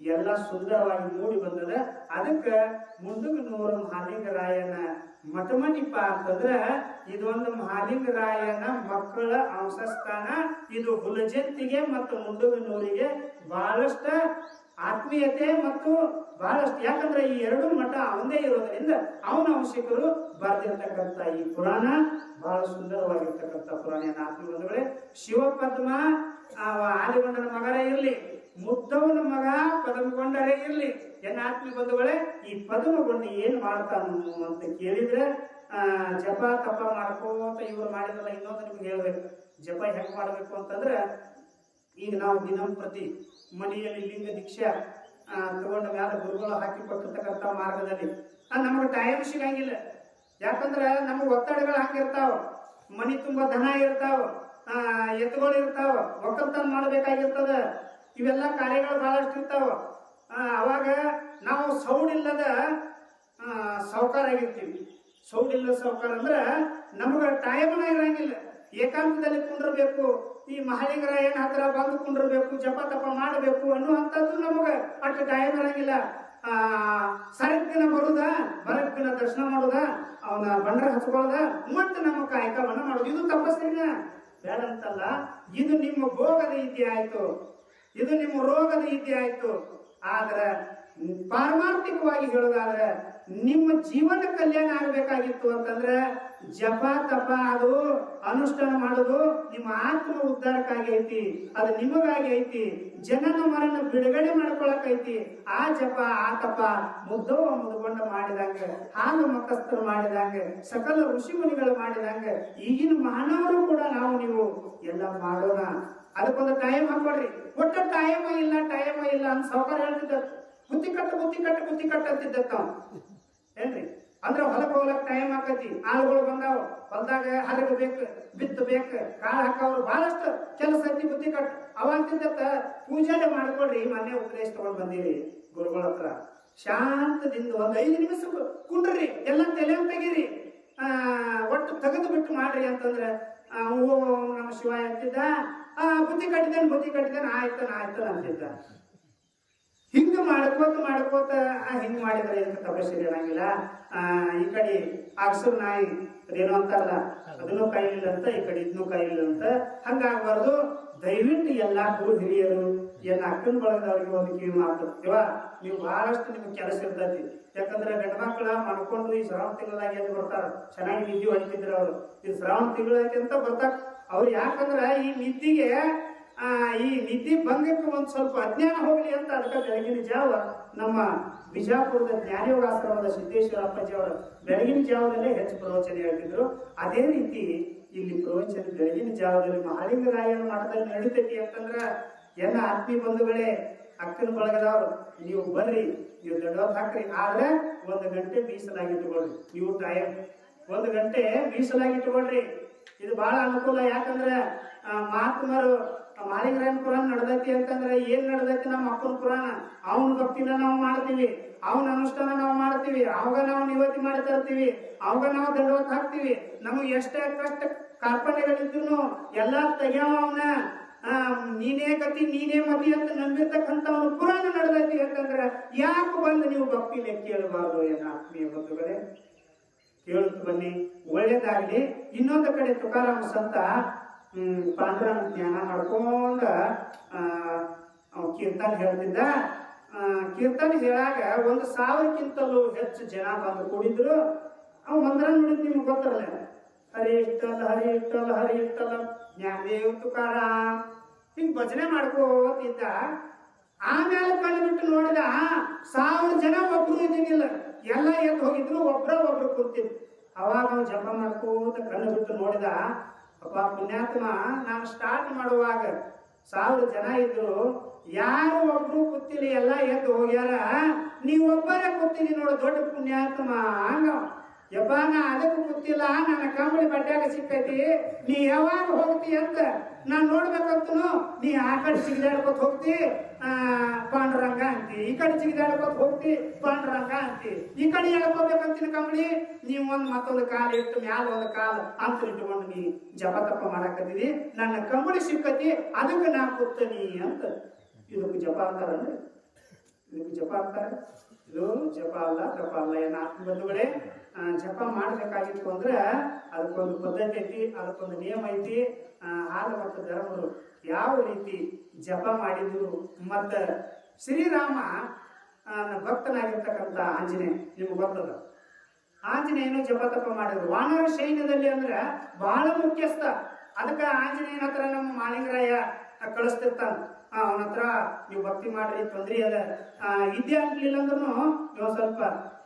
ಎಲ್ಲ ಸುಂದರವಾಗಿ ಮೂಡಿ ಬಂದದ. ಅದಕ್ಕ ಮುಂಡಗನೂರು ಮಹಾಲಿಂಗರಾಯನ ಮಠಮಣಿಪ ಅಂತಂದ್ರ ಇದೊಂದು ಮಹಾಲಿಂಗರಾಯನ ಮಕ್ಕಳ ಅಂಶಸ್ಥಾನ ಇದು ಹುಲಜಂತಿಗೆ ಮತ್ತು ಮುಂಡಗನೂರಿಗೆ ಬಹಳಷ್ಟ ಆತ್ಮೀಯತೆ ಮತ್ತು ಬಹಳಷ್ಟು ಯಾಕಂದ್ರೆ ಈ ಎರಡು ಮಠ ಅವಂದೇ ಇರೋದ್ರಿಂದ ಅವನ ಅಂಶಿಕರು ಬರೆದಿರ್ತಕ್ಕಂಥ ಈ ಪುರಾಣ ಬಹಳ ಸುಂದರವಾಗಿರ್ತಕ್ಕಂಥ ಪುರಾಣ. ಏನ್ ಆತ್ಮೀಯ ಬಂಧುಗಳೇ, ಶಿವಪದ್ಮ ಆ ಆದಿಗೊಂಡನ ಮಗನೇ ಇರಲಿ, ಮುದ್ದವನ ಮಗ ಪದಮಗೊಂಡರೇ ಇರಲಿ ಎನ್ನ ಆತ್ಮ ಬಂಧುಗಳೇ, ಈ ಪದಮಗೊಂಡು ಏನು ಮಾಡ್ತಾನು ಅಂತ ಕೇಳಿದ್ರೆ ಜಪ ತಪ ಮಾಡ್ಕೋತ ಇವರು ಮಾಡಿದ್ರಲ್ಲ, ಇನ್ನೊಂದು ನಿಮ್ಗೆ ಹೇಳ್ಬೇಕು. ಜಪ ಹೆಂಗೆ ಮಾಡಬೇಕು ಅಂತಂದ್ರೆ, ಈಗ ನಾವು ದಿನಂಪ್ರತಿ ಮನೆಯಲ್ಲಿ ಲಿಂಗ ದೀಕ್ಷೆ ತಗೊಂಡ ಮೇಲೆ ಗುರುಗಳು ಹಾಕಿ ಕೊಟ್ಟಿರ್ತಕ್ಕಂಥ ಮಾರ್ಗದಲ್ಲಿ. ನಮಗೆ ಟೈಮ್ ಸಿಗಂಗಿಲ್ಲ. ಯಾಕಂದ್ರೆ ನಮಗೆ ಒತ್ತಡಗಳು ಹಂಗಿರ್ತಾವ. ಮನಿ ತುಂಬಾ ದನ ಇರ್ತಾವ. ಎತ್ತುಗಳು ಇರ್ತಾವ, ಒಕ್ಕಲ್ತನ ಮಾಡಬೇಕಾಗಿರ್ತದ. ಇವೆಲ್ಲ ಕಾರ್ಯಗಳು ಬಹಳಷ್ಟು ಇರ್ತಾವ. ಅವಾಗ ನಾವು ಸೌಡಿಲ್ಲದ ಸಾವುಕಾರ ಆಗಿರ್ತೀವಿ. ಸೌಡಿಲ್ಲದ ಸಾವುಕಾರ ಅಂದ್ರೆ ನಮಗೆ ಟೈಮ್ನ ಇರಂಗಿಲ್ಲ. ಏಕಾಂತದಲ್ಲಿ ಕುಂಡ್ರಬೇಕು ಈ ಮಹಾಲಿಂಗರಾಯನ ಹತ್ರ ಬಂದು ಕುಂಡ್ರಬೇಕು ಜಪ ತಪ ಮಾಡಬೇಕು ಅನ್ನುವಂಥದ್ದು ನಮಗೆ ಅಷ್ಟು ಟೈಮ್ ಇರಂಗಿಲ್ಲ. ಆ ಸರಕ್ ದಿನ ಬರುದ ದಿನ ದರ್ಶನ ಮಾಡುದ, ಅವನ ಬಂಡ್ರ ಹಚ್ಕೊಳ್ಳೋದ ಮತ್ತೆ ನಮ್ಮ ಕಾಯಕವನ್ನ ಮಾಡುದು. ಇದು ತಪಸ್ಸಿನ ಬೇಡ ಅಂತಲ್ಲ ಇದು ನಿಮ್ಮ ಭೋಗದ ರೀತಿ ಆಯ್ತು. ಇದು ನಿಮ್ಮ ರೋಗದ ರೀತಿ ಆಯ್ತು. ಆದ್ರೆ, ಪಾರಮಾರ್ಥಿಕವಾಗಿ ಹೇಳೋದಾದ್ರೆ ನಿಮ್ಮ ಜೀವನ ಕಲ್ಯಾಣ ಆಗ್ಬೇಕಾಗಿತ್ತು ಅಂತಂದ್ರೆ ಜಪ, ತಪ ಅದು ಅನುಷ್ಠಾನ ಮಾಡೋದು ನಿಮ್ಮ ಆತ್ಮ ಉದ್ಧಾರಕ್ಕಾಗಿ ಐತಿ, ಅದು ನಿಮಗಾಗಿ ಐತಿ, ಜನನ ಮರಣ ಬಿಡುಗಡೆ ಮಾಡ್ಕೊಳಕ್ ಐತಿ. ಆ ಜಪ, ಆ ತಪ ಮುದ್ದವ ಮುದ್ಕೊಂಡ ಮಾಡಿದಂಗ, ಹಾಲು ಮಕ್ಕಸ್ಥರು ಮಾಡಿದಂಗ, ಸಕಲ ಋಷಿ ಮುನಿಗಳು ಮಾಡಿದಂಗ, ಈಗಿನ ಮಾನವರು ಕೂಡ ನಾವು ನೀವು ಎಲ್ಲ ಮಾಡೋಣ. ಅದಕ್ಕೊಂದು ಟೈಮ್ ಹಾಕೊಡ್ರಿ ಒಟ್ಟ ಟೈಮ್ ಇಲ್ಲ ಟೈಮ್ ಇಲ್ಲ ಅಂತ ಸಾವುಕಾರ ಹೇಳ್ತಿದ್ದ ಬುತ್ತಿ ಕಟ್ಟ ಬುತ್ತಿ ಕಟ್ಟ ಬುತ್ತಿ ಕಟ್ಟ ಅಂತಿದ್ದ ಏನ್ರಿ? ಅಂದ್ರೆ ಹೊಲಕ್ಕೆ ಹೋಗ್ಲಕ್ ಟೈಮ್ ಆಕತಿ. ಆಳುಗಳು ಬಂದಾವ. ಹೊಲದಾಗ ಹರಗ ಬೇಕು, ಬಿತ್ತು ಬೇಕು, ಕಾಳು ಹಾಕವ್ರು ಬಹಳಷ್ಟು ಕೆಲಸ ಐತಿ ಬುದ್ಧಿ ಕಟ್ ಅವಂತಿದ್ದ ಪೂಜೆನೆ ಮಾಡ್ಕೊಳ್ರಿ ಮನೆ ಉಪದೇಶ ತಗೊಂಡ್ ಬಂದಿರಿ ಗುರುಗಳ ಹತ್ರ. ಶಾಂತದಿಂದ ಒಂದ್ ಐದು ನಿಮಿಷ ಕುಂಡ್ರಿ, ಎಲ್ಲ ತಲೆ ತೆಗೀರಿ ಆ, ಒಟ್ಟು ತೆಗೆದು ಬಿಟ್ಟು ಮಾಡ್ರಿ ಅಂತಂದ್ರೆ ಓ ನಮ್ಮ ಶಿವ ಅಂತಿದ್ದ. ಆ, ಬುದ್ಧಿ ಕಟ್ಟಿದ್ದೇನೆ ಬುದ್ಧಿ ಕಟ್ಟಿದ್ದೇನೆ, ಆಯ್ತಾನ ಆಯ್ತಾನ ಅಂತಿದ್ದ. ಹಿಂಗ ಮಾಡ್ಕೋತ ಮಾಡ್ಕೋತ ಹಿಂಗೆ ಮಾಡಿದ್ರೆ ಇದಕ್ಕೆ ತಪಸ್ಸಿಗೆ ಇರಂಗಿಲ್ಲ. ಈ ಕಡೆ ಅಕ್ಸರ್ ನಾಯಿ ಅದೇನೋ ಅಂತಾರಲ್ಲ, ಅದನ್ನು ಇಲ್ಲ ಅಂತ, ಈ ಕಡೆ ಇದನ್ನು ಕಾಯಿಲಿಲ್ಲ ಅಂತ, ಹಂಗಾಗಬಾರ್ದು. ದಯವಿಟ್ಟು ಎಲ್ಲ ಗುರು ಹಿರಿಯರು, ಎಲ್ಲ ಅಕ್ಕನ ಬಳಗದವ್ರಿಗೆ ಒಂದು ಕಿವಿ ಮಾತು ಇವ ನೀವು ಬಹಳಷ್ಟು ನಿಮ್ಗೆ ಕೆಲಸ ಇರ್ತೈತಿ. ಯಾಕಂದ್ರೆ ಗಂಡ ಮಕ್ಕಳ ಮಾಡ್ಕೊಂಡು ಈ ಶ್ರಾವಣ ತಿಂಗಳಾಗಿ ಅಂತ ಬರ್ತಾರ. ಚೆನ್ನಾಗಿ ನಿದ್ದೆ ಹೊಡಿತಿದ್ರು ಅವರು. ಈ ಶ್ರಾವಣ ತಿಂಗಳಾಗಿ ಅಂತ ಬರ್ತಾರ. ಅವ್ರು ಯಾಕಂದ್ರೆ ಈ ನಿದ್ದಿಗೆ ಈ ನಿದ್ದೆ ಭಂಗಕ್ಕೆ ಒಂದು ಸ್ವಲ್ಪ ಅಜ್ಞಾನ ಹೋಗಲಿ ಅಂತ ಅದಕ್ಕೆ ಬೆಳಗಿನ ಜಾವ ನಮ್ಮ ಬಿಜಾಪುರದ ಜ್ಞಾನಯೋಗಾಶ್ರಮದ ಸಿದ್ದೇಶ್ವರ ಅಪ್ಪಾಜಿ ಅವರು ಬೆಳಗಿನ ಜಾವದಲ್ಲೇ ಹೆಚ್ಚು ಪ್ರವಚನ ಹೇಳ್ತಿದ್ರು. ಅದೇ ರೀತಿ ಇಲ್ಲಿ ಪ್ರವಚನ ಬೆಳಗಿನ ಜಾವದಲ್ಲಿ ಮಹಾಲಿಂಗರಾಯನ ಮಠದಲ್ಲಿ ನಡೀತೈತಿ ಅಂತಂದ್ರ ಎಲ್ಲ ಆತ್ಮೀಯ ಬಂಧುಗಳೇ ಅಕ್ಕನ ಬಳಗದವರು ನೀವು ಬರ್ರಿ ನೀವು ದೊಡ್ಡವ್ರು ಹಾಕ್ರಿ ಆದ್ರೆ ಒಂದು ಗಂಟೆ ಮೀಸಲಾಗಿಟ್ಟುಕೊಳ್ರಿ. ನೀವು ಟೈಮ್ ಒಂದು ಗಂಟೆ ಮೀಸಲಾಗಿಟ್ಟುಕೊಳ್ರಿ. ಇದು ಬಹಳ ಅನುಕೂಲ. ಯಾಕಂದ್ರೆ ಆ, ಮಹಾತ್ಮರು ಮಾಲಿಂಗರಾಯನ ಪುರಾಣ ನಡ್ದೈತಿ ಅಂತಂದ್ರೆ ಏನ್ ನಡ್ದೈತಿ ನಮ್ಮ ಅಪ್ಪನ ಪುರಾಣ ಅವನ ಭಕ್ತಿನ ನಾವು ಮಾಡ್ತೀವಿ, ಅವನ ಅನುಷ್ಠಾನ ನಾವು ಮಾಡ್ತೀವಿ, ಅವಾಗ ನಾವು ನಿವೃತ್ತಿ ಮಾಡಿ ತರ್ತೀವಿ ಅವಾಗ ನಾವು ದಂಡವತ್ ಹಾಕ್ತಿವಿ. ನಮಗೆ ಎಷ್ಟೇ ಕಷ್ಟ ಕಾರ್ಪಣ್ಯಗಳಿದ್ರು ಎಲ್ಲಾ ತೆಗ್ಯಾವ ಅವನ. ನೀನೇ ಗತಿ ನೀನೇ ಮತಿ ಅಂತ ನಂಬಿರ್ತಕ್ಕಂಥ ಅವನು ಪುರಾಣ ನಡೆದೈತಿ ಅಂತಂದ್ರೆ ಯಾಕೆ ಬಂದು ನೀವು ಗಪ್ಪಿನ ಕೇಳಬಾರ್ದು ಏನ ಆತ್ಮೀಯ ಬಂಧುಗಳೇ? ಕೇಳುತ್ತ ಬನ್ನಿ. ಒಳ್ಳೇದಾಗ್ಲಿ ಇನ್ನೊಂದು ಕಡೆ ತುಕಾರಾಮ ಸಂತ ಪಾಂಡುರಂಗ ಜ್ಞಾನ ಮಾಡ್ಕೊಂಡ ಅವ ಕೀರ್ತನ ಹೇಳ್ತಿದ್ದ. ಕೀರ್ತನ ಹೇಳಾಗ ಒಂದು ಸಾವಿರಕ್ಕಿಂತಲೂ ಹೆಚ್ಚು ಜನ ಬಂದು ಕೂಡಿದ್ರು. ಅವ್ ಒಂದ್ರ ನೋಡಿದ್ ನಿಮ್ಗೆ ಗೊತ್ತಿರಲ್ಲ ಹರಿ ಇಟ್ಟಲ್ ಹರಿ ಇಟ್ಟಲ್ ಹರಿ ಇಟ್ಟಲ್ ಜ್ಞಾನದೇವ್ ತುಕಾರ ಹಿಂಗ್ ಭಜನೆ ಮಾಡ್ಕೋತಿದ್ದ. ಆಮೇಲೆ ಕಣ್ಣು ಬಿಟ್ಟು ನೋಡಿದ ಸಾವಿರ ಜನ ಒಬ್ರು ಇದ್ದಿದ್ದಿಲ್ಲ. ಎಲ್ಲ ಎದ್ದು ಹೋಗಿದ್ರು, ಒಬ್ರ ಒಬ್ರು ಕೂತಿದ್ರು. ಅವಾಗ ಅವ್ನು ಜಪ ಮಾಡ್ಕೋತ ಕಣ್ಣು ಬಿಟ್ಟು ನೋಡಿದ ಅಪ್ಪ ಪುಣ್ಯಾತ್ಮ, ನಾನು ಸ್ಟಾರ್ಟ್ ಮಾಡುವಾಗ ಸಾವಿರ ಜನ ಇದ್ರು, ಯಾರು ಒಬ್ರು ಕೂತಿಲಿ ಎಲ್ಲ ಎದ್ದು ಹೋಗ್ಯಾರ ನೀವೊಬ್ಬರೇ ಕೂತಿದಿ ನೋಡು ದೊಡ್ಡ ಪುಣ್ಯಾತ್ಮ, ಹಂಗ ಯಪ್ಪ ನಾ ಅದಕ್ಕೆ ಗೊತ್ತಿಲ್ಲ. ನನ್ನ ಕಂಬಳಿ ಬಡ್ಡಾಗ ಸಿಕ್ಕೈತಿ ನೀ ಯಾವಾಗ ಹೋಗ್ತಿ ಅಂತ ನಾನು ನೋಡ್ಬೇಕಂತನು ನೀ ಆ ಕಡೆ ಸಿಗಿದಾಡ್ಕೊತ ಹೋಗ್ತಿ. ಪಾಂಡುರಂಗ ಅಂತಿ. ಈ ಕಡೆ ಸಿಗಿದಾಡ್ಕೊತ ಹೋಗ್ತಿ, ಪಾಂಡುರಂಗ ಅಂತಿ. ಈ ಕಡೆ ಹೇಳ್ಕೋಬೇಕಂತೀನಿ ಕಂಬಳಿ? ನೀವು ಒಂದು ಮತ್ತೊಂದು ಕಾಲು ಇಟ್ಟು ಮ್ಯಾಲ ಒಂದು ಕಾಲು ಅಂತ ಇಟ್ಟುಕೊಂಡು ನೀ ಜಪ ತಪ್ಪ ಮಾಡಾಕತ್ತಿದಿ ನನ್ನ ಕಂಬಳಿ ಸಿಕ್ಕತಿ ಅದಕ್ಕೆ ನಾ ಕೂತನಿ ಅಂತ. ಇದಕ್ಕೆ ಜಪ ಅಂತಾರನ್ರಿ? ಇದಕ್ಕೆ ಜಪ ಅಂತಾರೆ? ಇದು ಜಪ ಅಲ್ಲ, ತಪ ಅಲ್ಲ. ಬಂಧುಗಳೇ? ಜಪ ಮಾಡಬೇಕಾಗಿತ್ತು ಅಂದ್ರೆ ಅದಕ್ಕೊಂದು ಪದ್ಧತಿ ಐತಿ, ಅದಕ್ಕೊಂದು ನಿಯಮ ಐತಿ. ಆದ ಮತ್ತು ಧರ್ಮರು ಯಾವ ರೀತಿ ಜಪ ಮಾಡಿದ್ರು ಮತ್ತು ಶ್ರೀರಾಮ ಭಕ್ತನಾಗಿರ್ತಕ್ಕಂಥ ಆಂಜನೇಯ, ನಿಮ್ಗೆ ಗೊತ್ತದ? ಆಂಜನೇಯನು ಜಪ ತಪ ಮಾಡಿದ್ರು. ವಾನರ ಸೈನ್ಯದಲ್ಲಿ ಅಂದ್ರೆ ಬಹಳ ಮುಖ್ಯಸ್ಥ. ಅದಕ್ಕೆ ಆಂಜನೇಯನ ಹತ್ರ ನಮ್ಮ ಮಾಳಿಂಗರಾಯ ಕಳಿಸ್ತಿರ್ತಾನ. ಅವನ ಹತ್ರ ನೀವು ಭಕ್ತಿ ಮಾಡ್ರಿ, ತೊಂದ್ರೆ ಅದ. ಇದ್ದೇ ಆಗ್ಲಿಲ್ಲ ಅಂದ್ರೂ ನೀವು ಸ್ವಲ್ಪ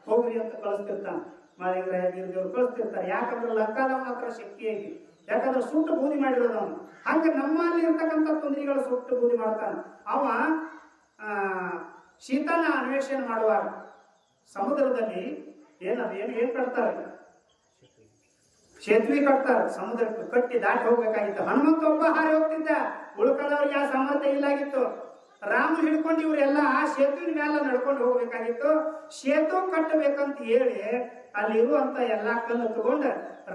ಹೋಗ್ರಿ ಅಂತ ಕಳಿಸ್ತಿರ್ತಾನ. ಮಾಳಿಂಗರಾಯ ಬೀರದೇವ್ರು ಕಳಿಸ್ತಿರ್ತಾರೆ. ಯಾಕಂದ್ರೆ ಲಂಕಾದವನ ಹತ್ರ ಶಕ್ತಿ ಐತಿ ಯಾಕಂದ್ರೆ ಸುಟ್ಟು ಬೂದಿ ಮಾಡಿರೋದು ಅವನು. ಹಂಗ ನಮ್ಮಲ್ಲಿ ಇರ್ತಕ್ಕಂಥ ತೊಂದರೆಗಳು ಸುಟ್ಟು ಬೂದಿ ಮಾಡ್ತಾನೆ. ಅವ ಶೀತನ ಅನ್ವೇಷಣೆ ಮಾಡುವಾಗ ಸಮುದ್ರದಲ್ಲಿ ಏನದು, ಏನು ಏನ್ ಕಟ್ತಾರೆ? ಸೇತುವೆ ಕಟ್ತಾರೆ ಸಮುದ್ರಕ್ಕೆ. ಕಟ್ಟಿ ದಾಟಿ ಹೋಗ್ಬೇಕಾಗಿತ್ತು. ಹನುಮಂತ ಒಬ್ಬ ಹಾರಿ ಹೋಗ್ತಿದ್ದ. ಉಳ್ಕೊಳ್ಳೋರಿಗೆ ಆ ಸಾಮರ್ಥ್ಯ ಇಲ್ಲಾಗಿತ್ತು. ರಾಮ ಹಿಡ್ಕೊಂಡು ಇವರೆಲ್ಲ ಸೇತುವಿನ ಮೇಲೆ ನಡ್ಕೊಂಡು ಹೋಗ್ಬೇಕಾಗಿತ್ತು. ಸೇತು ಕಟ್ಟಬೇಕಂತ ಹೇಳಿ ಅಲ್ಲಿರುವಂತ ಎಲ್ಲಾ ಕಲ್ಲು ತಗೊಂಡ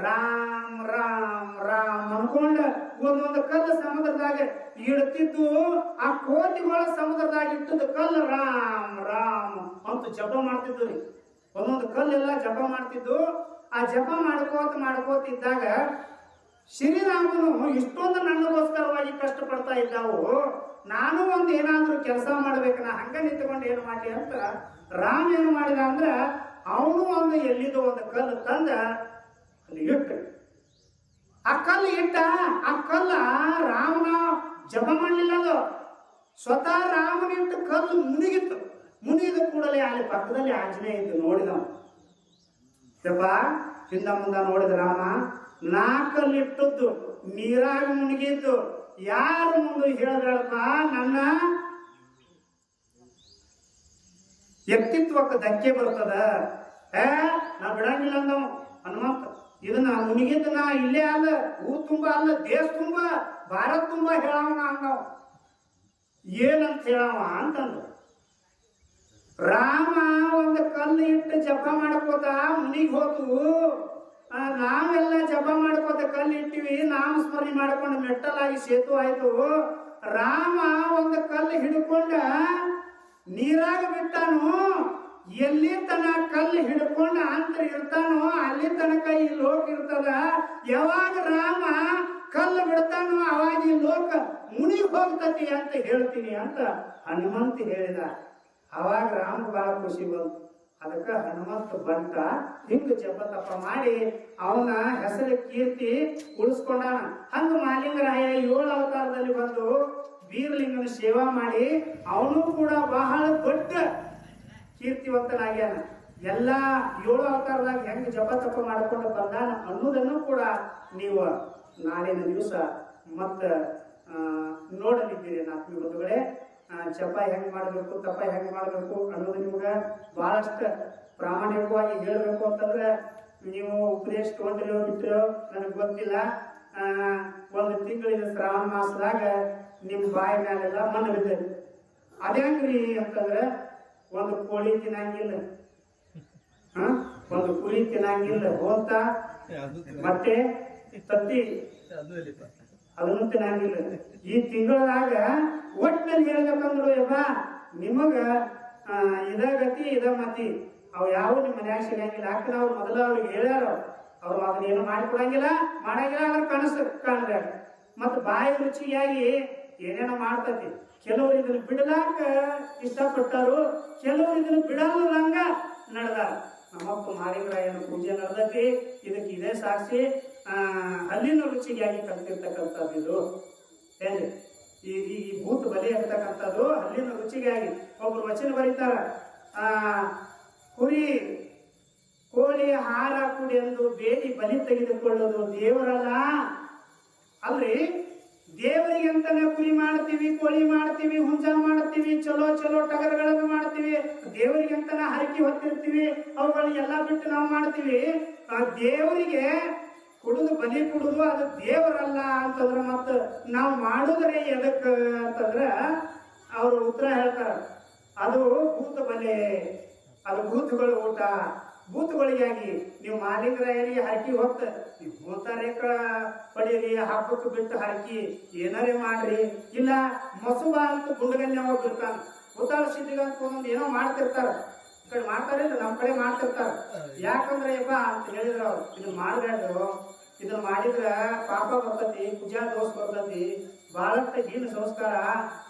ರಾಮ್ ರಾಮ್ ರಾಮ್ ಅನ್ಕೊಂಡ ಒಂದೊಂದು ಕಲ್ಲು ಸಮುದ್ರದಾಗ ಇಡ್ತಿದ್ದು. ಆ ಕೋತಿಗಳ ಸಮುದ್ರದಾಗ ಇಟ್ಟದ್ದು ಕಲ್ಲು ರಾಮ್ ರಾಮ್ ಅಂತ ಜಪ ಮಾಡ್ತಿದ್ದು ರೀ. ಒಂದೊಂದು ಕಲ್ಲೆಲ್ಲ ಜಪ ಮಾಡ್ತಿದ್ದು. ಆ ಜಪ ಮಾಡ್ಕೋತ ಮಾಡ್ಕೋತ ಇದ್ದಾಗ ಶ್ರೀರಾಮನು ಇಷ್ಟೊಂದು ನನ್ನಗೋಸ್ಕರವಾಗಿ ಕಷ್ಟಪಡ್ತಾ ಇದ್ದಾವು ನಾನು ಒಂದು ಏನಾದರೂ ಕೆಲಸ ಮಾಡ್ಬೇಕು, ನಾ ಹಂಗ ನಿಂತ್ಕೊಂಡು ಏನು ಮಾಡಲಿ ಅಂತ ರಾಮ ಏನು ಮಾಡಿದ ಅಂದ್ರ ಅವನು ಒಂದು ಎಲ್ಲಿದ್ದು ಒಂದು ಕಲ್ಲು ತಂದ ಅಲ್ಲಿ ಇಟ್ಟ. ಆ ಕಲ್ಲು ಇಟ್ಟ, ಆ ಕಲ್ಲ ರಾಮನ ಜಪ ಮಾಡಲಿಲ್ಲ ಅದು ಸ್ವತಃ ರಾಮನ ಇಟ್ಟು ಕಲ್ಲು ಮುನಿಗಿತ್ತು. ಮುನಿಗಿದ ಕೂಡಲೇ ಅಲ್ಲಿ ಪಕ್ಕದಲ್ಲಿ ಆಜ್ಞೆ ಇದ್ದು ನೋಡಿದ ಯಪ್ಪ, ಹಿಂದ ಮುಂದ ನೋಡಿದ ರಾಮ, ನಾ ಕಲ್ಲಿಟ್ಟದ್ದು ನೀರಾಗಿ ಮುಳುಗಿದ್ದು ಯಾರು ಮುಂದೆ ಹೇಳಬೇಡಪ್ಪ, ನನ್ನ ವ್ಯಕ್ತಿತ್ವಕ್ಕೆ ಧಕ್ಕೆ ಬರ್ತದ? ಏ ನಾ ಬಿಡಂಗಿಲ್ಲ ಅಂದವ, ಹನುಮಂತ. ಇದನ್ನ ಮುನಿಗಿದ್ದ ನಾ ಇಲ್ಲೇ ಅಲ್ಲ ಊರ್ ತುಂಬ ಅಲ್ಲ, ದೇಶ ತುಂಬಾ, ಭಾರತ್ ತುಂಬ ಹೇಳವ ಅಂದವ. ಏನಂತ ಹೇಳವ ಅಂತಂದ. ರಾಮ ಒಂದು ಕಲ್ಲು ಇಟ್ಟು ಜಪ ಮಾಡ್ಕೋತ ಮುನಿಗೆ ಹೋತು ನಾವೆಲ್ಲ ಜಪ ಮಾಡ್ಕೋತ ಕಲ್ಲು ಇಟ್ಟಿವಿ ನಾಮ ಸ್ಮರಣೆ ಮಾಡ್ಕೊಂಡು ಮೆಟ್ಟಲಾಗಿ ಸೇತು ಆಯ್ತು. ರಾಮ ಒಂದು ಕಲ್ಲು ಹಿಡ್ಕೊಂಡ ನೀರಾಗ ಬಿಟ್ಟಾನು. ಎಲ್ಲಿ ತನ ಕಲ್ಲು ಹಿಡ್ಕೊಂಡ ಅಂತ ಇರ್ತಾನೋ, ಅಲ್ಲಿ ತನಕ ಈ ಲೋಕ ಇರ್ತದ. ಯಾವಾಗ ರಾಮ ಕಲ್ಲು ಬಿಡ್ತಾನೋ, ಅವಾಗ ಈ ಲೋಕ ಮುನಿ ಹೋಗ್ತತಿ ಅಂತ ಹೇಳ್ತೀನಿ ಅಂತ ಹನುಮಂತ ಹೇಳಿದ. ಅವಾಗ ರಾಮ ಬಹಳ ಖುಷಿ ಬಂತು. ಅದಕ್ಕ ಹನುಮಂತ ಬಂತ ಹಿಂಗ ಜಪ ತಪ ಮಾಡಿ ಅವನ ಹೆಸರ ಕೀರ್ತಿ ಉಳಿಸ್ಕೊಂಡಾನ. ಹಂಗ ಮಾಲಿಂಗರಾಯ ಏಳು ಅವತಾರದಲ್ಲಿ ಬಂದು ವೀರಲಿಂಗನ ಸೇವಾ ಮಾಡಿ ಅವನು ಕೂಡ ಬಹಳ ದೊಡ್ಡ ಕೀರ್ತಿವಂತನಾಗ್ಯಾನ. ಎಲ್ಲ ಏಳು ಅವತಾರದಾಗ ಹೆಂಗ್ ಜಪ ತಪ ಮಾಡ್ಕೊಂಡು ಬಂದಾನ ಅನ್ನೋದನ್ನು ಕೂಡ ನೀವು ನಾಳಿನ ದಿವಸ ಮತ್ತ ನೋಡಲಿದ್ದೀರಿ ನಾಲ್ಕು ಬಂಧುಗಳೇ. ಜಪ ಹೆಂಗ್ ಮಾಡಬೇಕು ತಪ ಹೆಂಗ್ ಮಾಡಬೇಕು ಅನ್ನೋದು ನಿಮ್ಗೆ ಬಹಳಷ್ಟು ಪ್ರಾಮಾಣಿಕವಾಗಿ ಹೇಳಬೇಕು ಅಂತಂದ್ರೆ ನೀವು ಉಪದೇಶ ತಗೊಂಡಿರೋ ಬಿಟ್ಟಿರೋ ನನಗೆ ಗೊತ್ತಿಲ್ಲ. ಆ, ಒಂದು ತಿಂಗಳಿನ ಶ್ರಾವಣ ಮಾಸದಾಗ ನಿಮ್ಮ ಬಾಯಿ ಮೇಲೆಲ್ಲ ಮಣ್ಣು ಬಿದ್ದೈತಿ. ಅದೇಂಗ್ರಿ ಅಂತಂದ್ರೆ ಒಂದು ಕೋಳಿ ತಿನ್ನಂಗಿಲ್ಲ. ಹ? ಒಂದು ಕುರಿ ತಿನ್ನಂಗಿಲ್ಲ ಹೋತ ಮತ್ತೆ ತತ್ತಿ ಅದನ್ನು ಈ ತಿಂಗಳಾಗ ಒಟ್ಟಿನಲ್ಲಿ ಹೇಳ್ಬೇಕಂದ್ರು ಯಪ್ಪ ನಿಮಗ ಇದ ಗತಿ, ಇದ ಮತಿ. ಅವ್ ಯಾವ ನಿಮ್ಮ ಮನ್ಯಾಗ ಸಿಗಂಗಿಲ್ಲ ಯಾಕಂದ್ರೆ ಅವ್ರು ಮೊದಲ ಅವ್ರಿಗೆ ಹೇಳ್ಯಾರ ಅವ್ರು? ಅದನ್ನ ಏನು ಮಾಡಿಕೊಡಂಗಿಲ್ಲ, ಮಾಡಂಗಿಲ್ಲ ಅದ್ರ ಕನಸು ಕಾಣಬೇಕು. ಮತ್ತು ಬಾಯಿ ರುಚಿಯಾಗಿ ಏನೇನೋ ಮಾಡ್ತತಿ. ಕೆಲವರು ಇದನ್ನ ಬಿಡಲಾಕ ಇಷ್ಟಪಟ್ಟರು ಕೆಲವರು ಇದನ್ನ ಬಿಡಲ್ಲಂಗ ನಡೆದಾರ. ನಮ್ಮಪ್ಪ ಮಾರಿಂಗರಾಯನ ಪೂಜೆ ನಡೆದತಿ ಇದಕ್ಕೆ ಇದೇ ಸಾಕ್ಷಿ. ಅಲ್ಲಿನ ರುಚಿಗಾಗಿ ಕಲ್ತಿರ್ತಕ್ಕಂಥದ್ದು ಇದು. ಹೇಳಿ ಈ ಈ ಭೂತ ಬಲಿ ಇರ್ತಕ್ಕಂಥದ್ದು ಅಲ್ಲಿನ ರುಚಿಗಾಗಿ. ಒಬ್ರು ವಚನ ಬರೀತಾರ ಕುರಿ ಕೋಳಿ ಹಾರ ಕುಡಿ ಎಂದು ಬೇಡಿ ಬಲಿ ತೆಗೆದುಕೊಳ್ಳೋದು ದೇವರಲ್ಲ. ಅಲ್ರಿ? ದೇವರಿಗೆ ಅಂತಾನೆ ಕುರಿ ಮಾಡ್ತೀವಿ, ಕೋಳಿ ಮಾಡ್ತೀವಿ ಹುಂಜ ಮಾಡ್ತೀವಿ, ಚಲೋ ಚಲೋ ಟಗರ್ಗಳನ್ನು ಮಾಡ್ತೀವಿ. ದೇವರಿಗೆ ಅಂತಾನೆ ಹರಕೆ ಹೊತ್ತಿರ್ತೀವಿ. ಅವುಗಳನ್ನೆಲ್ಲ ಬಿಟ್ಟು ನಾವು ಮಾಡ್ತೀವಿ. ಆ ದೇವರಿಗೆ ಕುಡಿದು ಬಲಿ ಕುಡಿದು ಅದು ದೇವರಲ್ಲ ಅಂತಂದ್ರೆ ಮತ್ತೆ ನಾವು ಮಾಡುದ್ರೆ ಎದಕ್ಕೆ ಅಂತಂದ್ರೆ ಅವರು ಉತ್ತರ ಹೇಳ್ತಾರೆ. ಅದು ಭೂತ ಬಲೆ, ಅದು ಭೂತಗಳು ಊಟ. ಭೂತಗಳಿಗಾಗಿ ನೀವು ಮಾಲೀಕರಾಯರಿಗೆ ಹರಕಿ ಹೊತ್ತ ನೀವು ಭೂತಾರೇಕ ಪಡೀರಿ ಹಾಕಕ್ಕೆ ಬಿಟ್ಟು ಹರಕಿ ಏನಾರೇ ಮಾಡ್ರಿ. ಇಲ್ಲ ಮಸುಬ ಅಂತ ಗುಂಡಗನ್ಯ ಬಿಡ್ತಾನೆ ಭೂತಾಳ ಸಿದ್ಧಿಗಂತ ಒಂದೊಂದು ಏನೋ ಮಾಡ್ತಿರ್ತಾರ. ಈ ಕಡೆ ಮಾಡ್ತಾರಿಲ್ಲ, ನಮ್ಮ ಕಡೆ ಮಾಡ್ತಿರ್ತಾರ. ಯಾಕಂದ್ರೆ ಯಪ್ಪ ಅಂತ ಹೇಳಿದ್ರು ಅವ್ರು ಇದನ್ನ ಮಾಡ್ಬೇಡ್ರು ಇದನ್ನ ಮಾಡಿದ್ರ ಪಾಪ ಬರ್ತತಿ ಪೂಜಾ ದೋಷ ಬರ್ತತಿ. ಬಹಳಷ್ಟು ಹೀನ ಸಂಸ್ಕಾರ,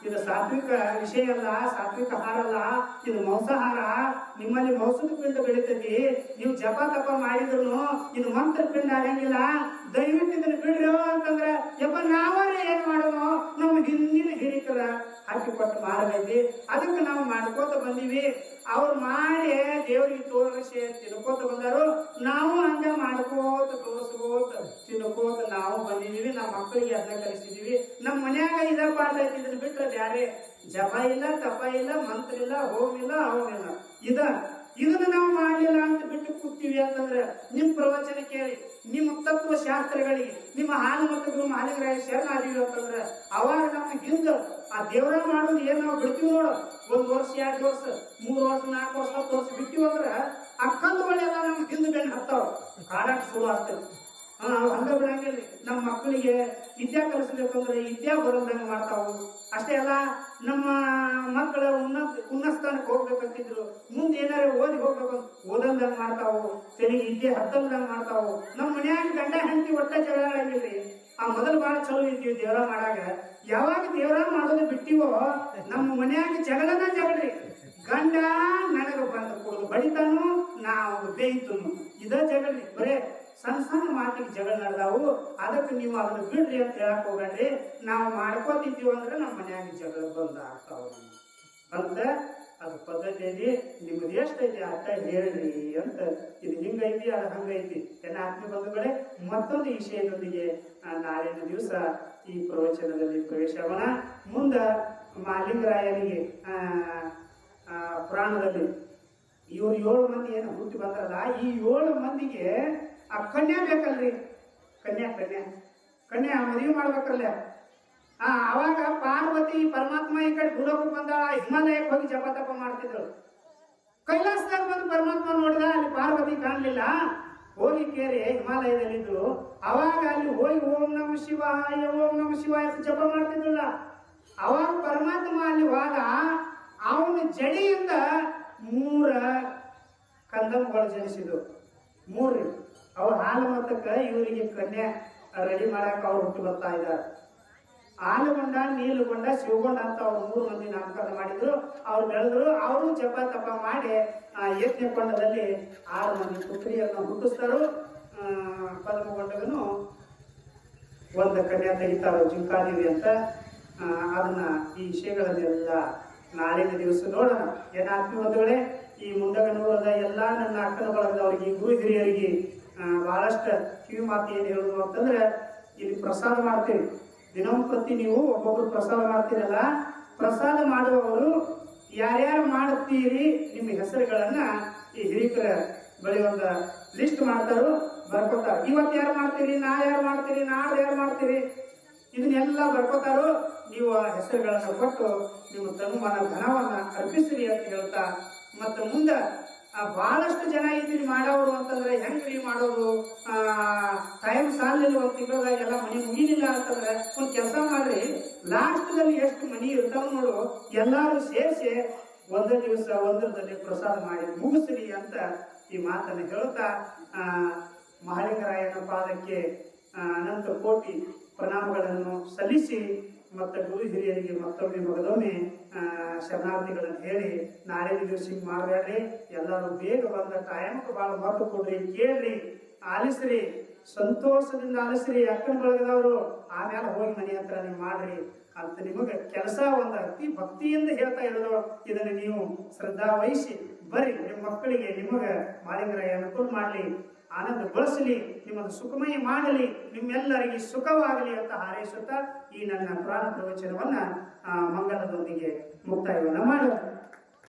ಇದು ಸಾತ್ವಿಕ ವಿಷಯ ಅಲ್ಲ ಸಾತ್ವಿಕ ಹಾರ ಅಲ್ಲ ಇದು ಮಾಂಸಾಹಾರ. ನಿಮ್ಮಲ್ಲಿ ಮೌಸದ ಪಿಂಡ ಬೆಳಿತೈತಿ. ನೀವು ಜಪ ತಪ ಮಾಡಿದ್ರು ಇದು ಮಂತ್ರ ಪಿಂಡ ಆಗಂಗಿಲ್ಲ ದಯವಿಟ್ಟು ಇದನ್ನು ಬಿಡ್ರಿ ಅಂತಂದ್ರೆ ಯಪ್ಪ ನಾವೇ ಏನ್ ಮಾಡೋದು? ನಮ್ಮ ಹಿಂದಿನ ಹಿರಿಕರ ಹಾಕಿಕೊಟ್ಟು ಮಾಡಬೇಕು ಅದಕ್ಕೆ ನಾವು ಮಾಡ್ಕೋತ ಬಂದೀವಿ. ಅವ್ರು ಮಾಡಿ ದೇವರಿಗೆ ತೋರಿಸಿ ತಿನ್ಕೋತ ಬಂದರು. ನಾವು ಹಂಗ ಮಾಡ್ಕೋತ, ತೋರಿಸ್ಕೋತ ತಿನ್ಕೋತ ನಾವು ಬಂದಿದೀವಿ. ನಮ್ಮ ಮಕ್ಕಳಿಗೆ ಅದನ್ನ ಕಲಿಸಿದೀವಿ. ನಮ್ಮ ಮನ್ಯಾಗ ಇದ ಪಾಠ ಇದನ್ನ ಬಿಟ್ಟರೆ ಯಾರೇ ಜಪ ಇಲ್ಲ, ತಪ ಇಲ್ಲ, ಮಂತ್ರ ಇಲ್ಲ, ಹೋಮ ಇಲ್ಲ ಹವನ ಇಲ್ಲ. ಇದ ಇದನ್ನ ನಾವು ಮಾಡಲಿಲ್ಲ ಅಂತ ಬಿಟ್ಟು ಕೂತೀವಿ ಅಂತಂದ್ರೆ ನಿಮ್ ಪ್ರವಚನ ಕೇಳಿ, ನಿಮ್ಮ ತತ್ವ ಶಾಸ್ತ್ರಗಳಿಗೆ, ನಿಮ್ಮ ಹಾಲು ಮತ್ತು ಮಾಲಿಕರಾಯ ಶರಣಾದೀವಿ ಅಂತಂದ್ರೆ ಅವಾಗ ನಮ್ಮ ಹಿಂದ ಆ ದೇವರ ಮಾಡೋದು ಏನ್ ನಾವು ಬಿಡ್ತೀವಿ ನೋಡು. ಒಂದ್ ವರ್ಷ, ಎರಡು ವರ್ಷ, ಮೂರು ವರ್ಷ, ನಾಲ್ಕು ವರ್ಷ, ಹತ್ತು ವರ್ಷ ಬಿಟ್ಟಿವಿ ಅಂದ್ರೆ ಆ ಕಲ್ಲುಗಳೆಲ್ಲ ನಮ್ಮ ಹಿಂದ ಬೆನ್ನ ಹತ್ತಾವ ಕಾಡಾಟ ಶುರು ಆಗ್ತದೆ. ಹಂಗ ಬಿಡಂಗಿಲ್ಲ. ನಮ್ಮ ಮಕ್ಕಳಿಗೆ ವಿದ್ಯಾ ಕಲಿಸ್ಬೇಕಂದ್ರೆ ವಿದ್ಯಾ ಬರೋದಂಗ ಮಾಡ್ತಾವು. ಅಷ್ಟೇ ಅಲ್ಲ ನಮ್ಮ ಮಕ್ಕಳ ಉನ್ನತ ಉನ್ನತ ಸ್ಥಾನಕ್ಕೆ ಹೋಗ್ಬೇಕಂತಿದ್ರು, ಮುಂದೆ ಏನಾರ ಓದಿ ಹೋಗ್ಬೇಕು ಓದಂದಂಗೆ ಮಾಡ್ತಾವು, ತೆಲಿಗೆ ಇದ್ದೆ ಹತ್ತಲ್ದಂಗ ಮಾಡ್ತಾವು, ನಮ್ಮ ಮನ್ಯಾಗ ಗಂಡ ಹೆಂಡತಿ ಒಟ್ಟ ಜಗಳ ಆ ಮೊದಲು ಬಹಳ ಚಲೋ ಇದ್ದೀವಿ ದೇವರ ಮಾಡಾಗ. ಯಾವಾಗ ದೇವರ ಮಾಡೋದು ಬಿಟ್ಟಿವೋ, ನಮ್ಮ ಮನ್ಯಾಗ ಜಗಳನ ಜಗಳ್ರಿ. ಗಂಡ ನನಗ ಬಂದು ಕೊಡುದು ಬಡಿತಾನು ನಾವು ಬೇಯ್ತು ಇದ ಜಗಳ್ರಿ, ಬರೇ ಸಣ್ಣ ಸಣ್ಣ ಮಾತಿಗೆ ಜಗಳ ನಡೆದಾವು. ಅದಕ್ಕೆ ನೀವು ಅದನ್ನ ಬಿಡ್ರಿ ಅಂತ ಹೇಳಕ್ ಹೋಗ್ರಿ ನಾವು ಮಾಡ್ಕೋತಿದ್ದೀವಿ ಅಂದ್ರೆ ನಮ್ಮ ಮನ್ಯಾಗ ಜಗಳ ಬಂದ ಆಗ್ತಾವ ಅಂತ ಅದು ಪದ್ಧತಿಯಲ್ಲಿ ನಿಮ್ದು ಎಷ್ಟೈತಿ ಅರ್ಥ ಹೇಳ್ರಿ ಅಂತ. ಇದು ಹಿಂಗೈತಿ, ಅದು ಹಂಗೈತಿ. ಎಲ್ಲ ಆತ್ಮೀಯ ಬಂಧುಗಳೇ, ಮತ್ತೊಂದು ವಿಷಯದೊಂದಿಗೆ ನಾಳಿನ ದಿವಸ ಈ ಪ್ರವಚನದಲ್ಲಿ ಪ್ರವೇಶ ಆಗೋಣ ಮುಂದ ಮಾಲಿಂಗರಾಯನಿಗೆ ಪುರಾಣದಲ್ಲಿ ಇವರು ಏಳು ಮಂದಿ ಏನು ಹುಟ್ಟಿ ಬಂದ್ರಲ್ಲ, ಈ ಏಳು ಮಂದಿಗೆ ಆ ಕನ್ಯಾ ಬೇಕಲ್ರಿ. ಕನ್ಯಾ ಕನ್ಯಾ. ಕನ್ಯಾ, ಮದುವೆ ಮಾಡ್ಬೇಕಲ್ಲ. ಆ, ಅವಾಗ ಪಾರ್ವತಿ ಪರಮಾತ್ಮ ಈ ಕಡೆ ಭೂಲೋಕಕ್ಕೆ ಬಂದಾಳ, ಹಿಮಾಲಯಕ್ಕೆ ಹೋಗಿ ಜಪ ತಪ ಮಾಡ್ತಿದ್ರು ಕೈಲಾಸದಾಗ ಬಂದು ಪರಮಾತ್ಮ ನೋಡಿದ, ಅಲ್ಲಿ ಪಾರ್ವತಿ ಕಾಣಲಿಲ್ಲ. ಹೋಗಿ ಕೇರಿ ಹಿಮಾಲಯದಲ್ಲಿದ್ರು ಅವಾಗ ಅಲ್ಲಿ ಹೋಗಿ ಓಂ ನಮ ಶಿವಾಯ, ಓಂ ನಮ ಶಿವಾಯ ಜಪ ಮಾಡ್ತಿದ್ರಲ್ಲ ಅವಾಗ ಪರಮಾತ್ಮ ಅಲ್ಲಿ ಹೋದ, ಅವನ ಜಡಿಯಿಂದ ಮೂರ ಕಂದಂಬಗಳು ಜನಿಸಿದ್ರು ಮೂರ್ರಿ. ಅವ್ರ ಹಾಲು ಮತಕ್ಕ ಇವರಿಗೆ ಕನ್ಯಾ ರೆಡಿ ಮಾಡಕ್ ಅವ್ರು ಹುಟ್ಟು ಬರ್ತಾ ಇದ್ದಾರೆ ನೀಲು ನೀಲುಗೊಂಡ ಶಿವಗೊಂಡ ಅಂತ ಅವ್ರು ಮೂರು ಮಂದಿ ನಾಮಕರಣ ಮಾಡಿದ್ರು. ಅವ್ರು ಬೆಳೆದ್ರು, ಅವರು ಜಪ ತಪ ಮಾಡಿ, ಆ, ಯಜ್ಞ ಕೊಂಡದಲ್ಲಿ ಆರು ಮಂದಿ ಪುತ್ರಿಯನ್ನು ಹುಟ್ಟಿಸ್ತಾರು. ಪದ್ಮಗೊಂಡಗನು ಒಂದು ಕನ್ಯಾ ತೆಗಿತಾರೋ ಜಿಂಕಾದೇವಿ ಅಂತ ಅದನ್ನ ಈ ವಿಷಯಗಳನ್ನೆಲ್ಲ ನಾಳಿನ ದಿವಸ ನೋಡೋಣ. ಏನ ಬಂಧುಗಳೇ ಈ ಮುಂಡಗನೂರದ ಎಲ್ಲ ನನ್ನ ಅಕ್ಕನ ಬಳಗದವರಿಗೆ ಗುರು ಹಿರಿಯರಿಗೆ ಆ, ಬಹಳಷ್ಟು ಕಿವಿ ಮಾತು ಏನು ಹೇಳುದು ಅಂತಂದ್ರೆ ಇಲ್ಲಿ ಪ್ರಸಾದ ಮಾಡ್ತೀವಿ. ದಿನಂಪ್ರತಿ ನೀವು ಒಬ್ಬೊಬ್ರು ಪ್ರಸಾದ ಮಾಡ್ತೀರಲ್ಲ ಪ್ರಸಾದ ಮಾಡುವವರು ಯಾರ್ಯಾರು ಮಾಡುತ್ತೀರಿ ನಿಮ್ಮ ಹೆಸರುಗಳನ್ನ ಈ ಹಿರಿಕರ ಬಳಿ ಒಂದು ಲಿಸ್ಟ್ ಮಾಡ್ತಾರೋ ಬರ್ಕೋತಾರ ಇವತ್ತು ಯಾರು ಮಾಡ್ತೀರಿ ನಾ ಯಾರು ಮಾಡ್ತೀರಿ ನಾಳೆ ಯಾರು ಮಾಡ್ತೀರಿ? ಇದನ್ನೆಲ್ಲ ಬರ್ಕೋತಾರೋ ನೀವು ಆ ಹೆಸರುಗಳನ್ನು ಕೊಟ್ಟು ನಿಮ್ಮ ತನುಮಾನ ಧನವನ್ನ ಅರ್ಪಿಸಿರಿ ಅಂತ ಹೇಳ್ತಾ ಮತ್ತೆ ಮುಂದೆ ಬಹಳಷ್ಟು ಜನ ಇದನ್ನ ಮಾಡೋರು ಅಂತಂದ್ರೆ ಹೆಂಗ್ರಿ ಮಾಡೋರು ಆ ಟೈಮ್ ಸಾಲಿಲ್ಲ ಒಂದು ತಿಂಗಳದಾಗ ಎಲ್ಲ ಮನೆ ಮುಗಿಲಿಲ್ಲ ಅಂತಂದ್ರೆ ಒಂದ್ ಕೆಲಸ ಮಾಡ್ರಿ. ಲಾಸ್ಟ್ದಲ್ಲಿ ಎಷ್ಟು ಮನಿ ಇರ್ತಾವ ನೋಡು, ಎಲ್ಲಾರು ಸೇರಿಸಿ ಒಂದೇ ದಿವಸ ಒಂದರದಲ್ಲಿ ಪ್ರಸಾದ ಮಾಡಿ ಮುಗಿಸ್ರಿ ಅಂತ ಈ ಮಾತನ್ನು ಹೇಳ್ತಾ, ಆ ಮಹಾಲಿಂಗರಾಯನ ಪಾದಕ್ಕೆ ಅನಂತ ಕೋಟಿ ಪ್ರಣಾಮಗಳನ್ನು ಸಲ್ಲಿಸಿ ಮತ್ತು ಗುರು ಹಿರಿಯರಿಗೆ ಮತ್ತೊಮ್ಮೆ ಮಗದೊಮ್ಮೆ ಶರಣಾರ್ಥಿಗಳನ್ನು ಹೇಳಿ, ನಾಳೆ ದಿವಸ ಹಿಂಗೆ ಮಾಡಬೇಡ್ರಿ, ಎಲ್ಲರೂ ಬೇಗ ಬಂದ ಟೈಮ್ಗೆ ಭಾಳ ಮಹತ್ವ ಕೊಡ್ರಿ ಕೇಳ್ರಿ. ಆಲಿಸ್ರಿ, ಸಂತೋಷದಿಂದ ಆಲಿಸ್ರಿ, ಅಕ್ಕನ ಬಳಗದವರು, ಆಮೇಲೆ ಹೋಗಿ ಮನೆ ಹತ್ರ ನೀವು ಮಾಡ್ರಿ ಅಂತ ನಿಮಗೆ ಕೆಲಸ ಒಂದು ಅತಿ ಭಕ್ತಿಯಿಂದ ಹೇಳ್ತಾ ಇರೋದು. ಇದನ್ನು ನೀವು ಶ್ರದ್ಧಾ ವಹಿಸಿ ಬರ್ರಿ, ನಿಮ್ಮ ಮಕ್ಕಳಿಗೆ ನಿಮಗೆ ಮಾಲಿಂಗರ ಅನುಕೂಲ ಮಾಡಲಿ. ಆನಂದಗೊಳಿಸಲಿ ನಿಮ್ಮನ್ನು ಸುಖಮಯ ಮಾಡಲಿ, ನಿಮ್ಮೆಲ್ಲರಿಗೆ ಸುಖವಾಗಲಿ ಅಂತ ಹಾರೈಸುತ್ತಾ ಈ ನನ್ನ ಪ್ರಾಣ ಪ್ರವಚನವನ್ನು ಮಂಗಲದೊಂದಿಗೆ ಮುಕ್ತಾಯವನ್ನ ಮಾಡೋಣ.